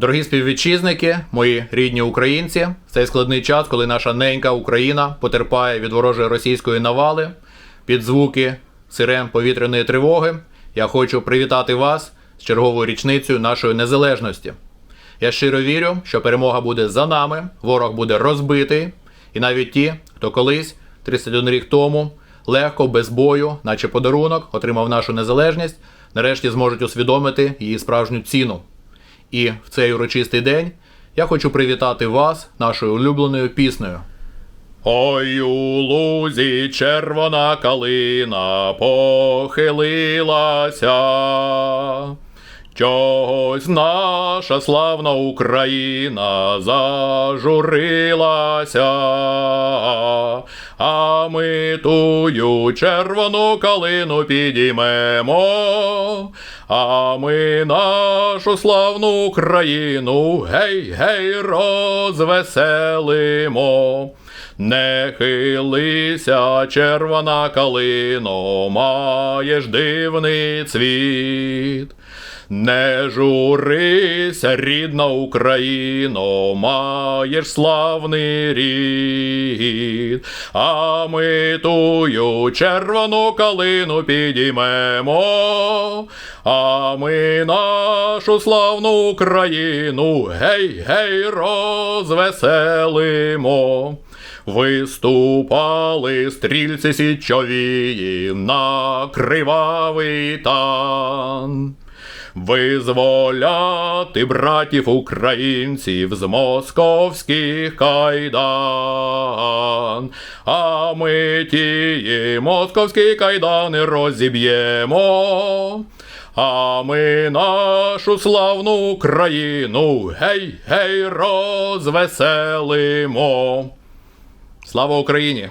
Дорогі співвітчизники, мої рідні українці, цей складний час, коли наша ненька Україна потерпає від ворожої російської навали під звуки сирен повітряної тривоги, я хочу привітати вас з черговою річницею нашої незалежності. Я щиро вірю, що перемога буде за нами, ворог буде розбитий, і навіть ті, хто колись, 31 рік тому, легко, без бою, наче подарунок, отримав нашу незалежність, нарешті зможуть усвідомити її справжню ціну. І в цей урочистий день я хочу привітати вас нашою улюбленою піснею. Ой у лузі червона калина похилилася. Чогось наша славна Україна зажурилася, а ми тую червону калину підіймемо, а ми нашу славну Україну гей, гей, розвеселимо. Не хилися, червона калино, маєш дивний цвіт. Не журися, рідна Україно, маєш славний рід, а ми тую червону калину підіймемо, а ми нашу славну Україну гей, гей, розвеселимо. Виступали стрільці січовії на кривавий тан. Визволяти братів українців з московських кайдан, а ми тії московські кайдани розіб'ємо. А ми нашу славну Україну гей, гей, розвеселимо. Слава Україні!